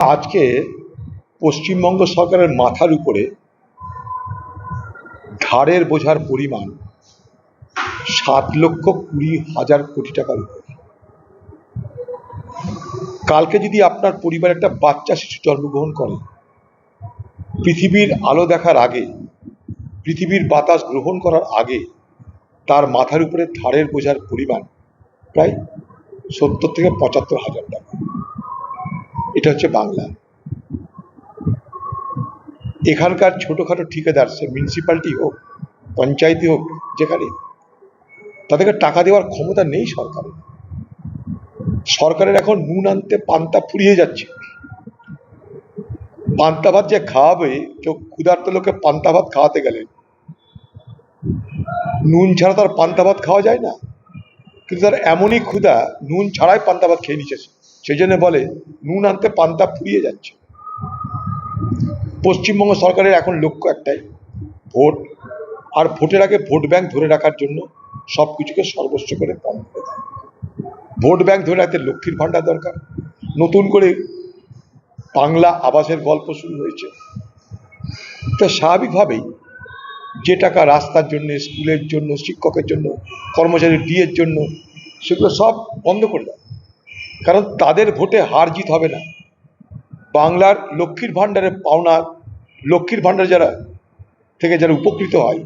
আজকে পশ্চিমবঙ্গ সরকারের মাথার উপরে ধারের বোঝার পরিমাণ সাত লক্ষ কুড়ি হাজার কোটি টাকার উপরে। কালকে যদি আপনার পরিবারে একটা বাচ্চা শিশু জন্মগ্রহণ করে, পৃথিবীর আলো দেখার আগে, পৃথিবীর বাতাস গ্রহণ করার আগে, তার মাথার উপরে ধারের বোঝার পরিমাণ প্রায় সত্তর থেকে পঁচাত্তর হাজার টাকা। এটা হচ্ছে বাংলা। এখানকার ছোটোখাটো ঠিকাদার, সে মিউনিসিপ্যালিটি হোক পঞ্চায়েতই হোক, যেখানে, তাদেরকে টাকা দেওয়ার ক্ষমতা নেই সরকারের। সরকারের এখন নুন আনতে পান্তা ফুরিয়ে যাচ্ছে। পান্তা ভাত যে খাওয়াবে কেউ ক্ষুধার্ত লোকে পান্তা ভাত খাওয়াতে গেলে নুন ছাড়া তার পান্তা ভাত খাওয়া যায় না। কিন্তু তার এমনই ক্ষুধা, নুন ছাড়াই পান্তা ভাত খেয়ে নিচ্ছে সেই জন্য বলে, নুন আনতে পান্তা ফুরিয়ে যাচ্ছে। পশ্চিমবঙ্গ সরকারের এখন লক্ষ্য একটাই, ভোট। আর ভোটের আগে ভোট ব্যাংক ধরে রাখার জন্য সব কিছুকে সর্বস্ব করে পণ করে দেয়। ভোট ব্যাংক ধরে রাখতে লক্ষ্মীর ভাণ্ডার দরকার। নতুন করে বাংলা আবাসের গল্প শুরু হয়েছে। তো স্বাভাবিকভাবেই যে টাকা রাস্তার জন্য, স্কুলের জন্য, শিক্ষকের জন্য কর্মচারী ডিএর জন্য, সেগুলো সব বন্ধ করে দেয়। কারণ তাদের ভোটে হার জিত হবে না। বাংলার লক্ষ্মীর ভাণ্ডারের পাওনা, লক্ষ্মীর ভাণ্ডার যারা থেকে যারা উপকৃত হয়,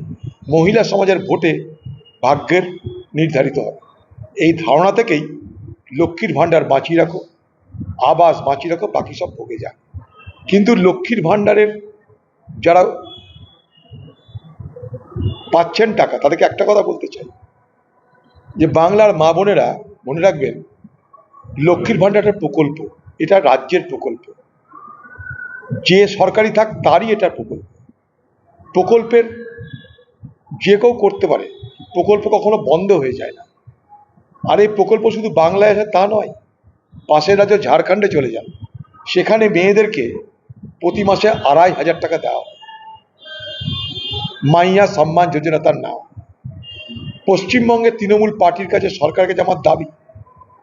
মহিলা সমাজের ভোটে ভাগ্যের নির্ধারিত হয় এই ধারণা থেকেই লক্ষ্মীর ভাণ্ডার বাঁচিয়ে রাখো, আবাস বাঁচিয়ে রাখো, বাকি সব ভোগে যাক। কিন্তু লক্ষ্মীর ভাণ্ডারের যারা পাচ্ছেন টাকা, তাদেরকে একটা কথা বলতে চাই। যে বাংলার মা বোনেরা মনে রাখবেন লক্ষ্মীর ভাণ্ডারের প্রকল্প, এটা রাজ্যের প্রকল্প। যে সরকারি থাক, তারই এটা প্রকল্প। প্রকল্পের যে কেউ করতে পারে, প্রকল্প কখনো বন্ধ হয়ে যায় না। আর এই প্রকল্প শুধু বাংলায় আছে তা নয়, পাশের রাজ্য ঝাড়খণ্ডে চলে যান। সেখানে মেয়েদেরকে প্রতি মাসে আড়াই হাজার টাকা দেওয়া হয়। মাইয়া সম্মান যোজনা তার নাম। পশ্চিমবঙ্গের তৃণমূল পার্টির কাছে সরকারকে আমার দাবি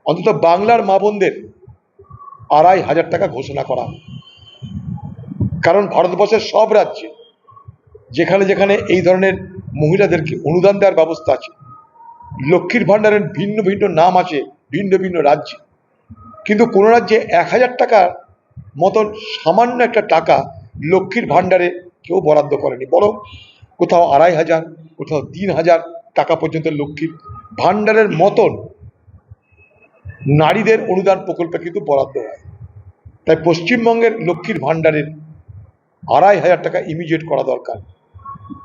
অন্তত বাংলার মা বোনদের আড়াই হাজার টাকা ঘোষণা করা। কারণ ভারতবর্ষের সব রাজ্যে যেখানে যেখানে এই ধরনের মহিলাদেরকে অনুদান দেওয়ার ব্যবস্থা আছে, লক্ষ্মীর ভাণ্ডারের ভিন্ন ভিন্ন নাম আছে, ভিন্ন ভিন্ন রাজ্যে কিন্তু কোনো রাজ্যে এক হাজার টাকার মতন সামান্য একটা টাকা লক্ষ্মীর ভাণ্ডারে কেউ বরাদ্দ করেনি বরং কোথাও আড়াই হাজার, কোথাও তিন হাজার টাকা পর্যন্ত লক্ষ্মীর ভাণ্ডারের মতন নারীদের অনুদান প্রকল্পে কিন্তু বরাদ্দ হয়। তাই পশ্চিমবঙ্গের লক্ষ্মীর ভাণ্ডারের আড়াই হাজার টাকা ইমিডিয়েট করা দরকার।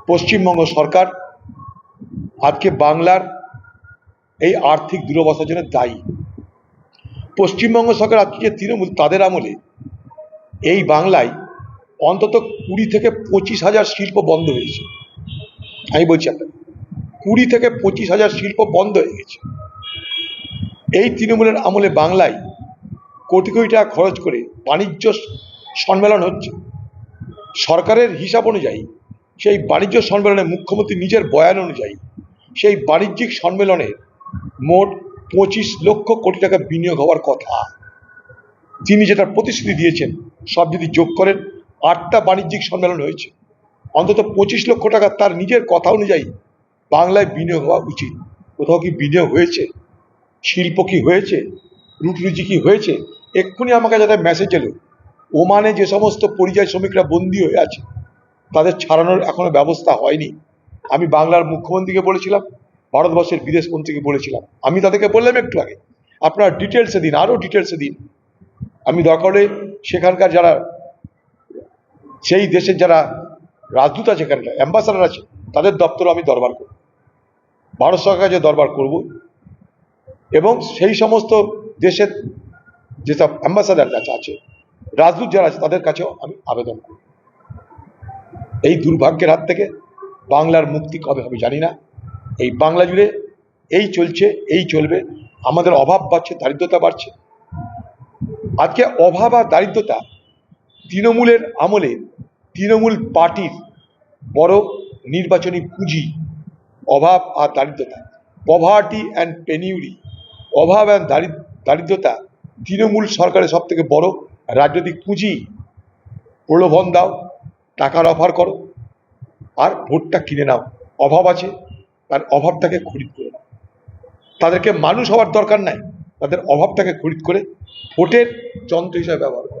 পশ্চিমবঙ্গ সরকার আজকে বাংলার এই আর্থিক দুরবস্থার জন্য দায়ী। পশ্চিমবঙ্গ সরকার আজকে যে তৃণমূল, তাদের আমলে এই বাংলায় অন্তত কুড়ি থেকে পঁচিশ হাজার শিল্প বন্ধ হয়েছে আমি বলছি আপনাকে, কুড়ি থেকে পঁচিশ হাজার শিল্প বন্ধ হয়ে গেছে। এই তৃণমূলের আমলে বাংলায় কোটি কোটি টাকা খরচ করে বাণিজ্য সম্মেলন হচ্ছে। সরকারের হিসাব অনুযায়ী, সেই বাণিজ্য সম্মেলনে মুখ্যমন্ত্রী নিজের বয়ান অনুযায়ী, সেই বাণিজ্যিক সম্মেলনে মোট পঁচিশ লক্ষ কোটি টাকা বিনিয়োগ হওয়ার কথা। তিনি যেটা প্রতিশ্রুতি দিয়েছেন, সব যদি যোগ করেন, আটটা বাণিজ্যিক সম্মেলন হয়েছে। অন্তত পঁচিশ লক্ষ টাকা তার নিজের কথা অনুযায়ী বাংলায় বিনিয়োগ হওয়া উচিত। কোথাও কি বিনিয়োগ হয়েছে? শিল্প কি হয়েছে? রুটি কি হয়েছে? এক্ষুনি আমাকে যাদের মেসেজ এলো। ওমানে যে সমস্ত পরিযায়ী শ্রমিকরা বন্দী হয়ে আছে, তাদের ছাড়ানোর এখনও ব্যবস্থা হয়নি। আমি বাংলার মুখ্যমন্ত্রীকে বলেছিলাম, ভারতবর্ষের বিদেশ মন্ত্রীকে বলেছিলাম। আমি তাদেরকে বললাম একটু আগে, আপনারা ডিটেলসে দিন আরও ডিটেলসে দিন। আমি দরকার সেখানকার যারা, সেই দেশের যারা রাজদূত আছে এখানকার অ্যাম্বাসাডার আছে, তাদের দপ্তরও আমি দরবার করব। ভারত সরকার কাছে দরবার করব এবং সেই সমস্ত দেশের যেসব অ্যাম্বাসাডার কাছে আছে, রাজদূত যারা আছে, তাদের কাছেও আমি আবেদন করব। এই দুর্ভাগ্যের হাত থেকে বাংলার মুক্তি কবে হবে জানি না। এই বাংলা জুড়ে এই চলছে, এই চলবে, আমাদের অভাব বাড়ছে, দারিদ্রতা বাড়ছে। আজকে অভাব আর দারিদ্রতা তৃণমূলের আমলে, তৃণমূল পার্টির বড় নির্বাচনী পুঁজি, অভাব আর দারিদ্রতা পভার্টি অ্যান্ড পেনিউরি অভাব এবং দারিদ্রতা তৃণমূল সরকারের সব থেকে বড় রাজনৈতিক পুঁজি। প্রলোভন দাও, টাকার অফার করো, আর ভোটটা কিনে নাও। অভাব আছে তার অভাবটাকে খরিদ করে নাও। তাদেরকে মানুষ হওয়ার দরকার নাই, তাদের অভাবটাকে খরিদ করে ভোটের যন্ত্র হিসাবে ব্যবহার করো।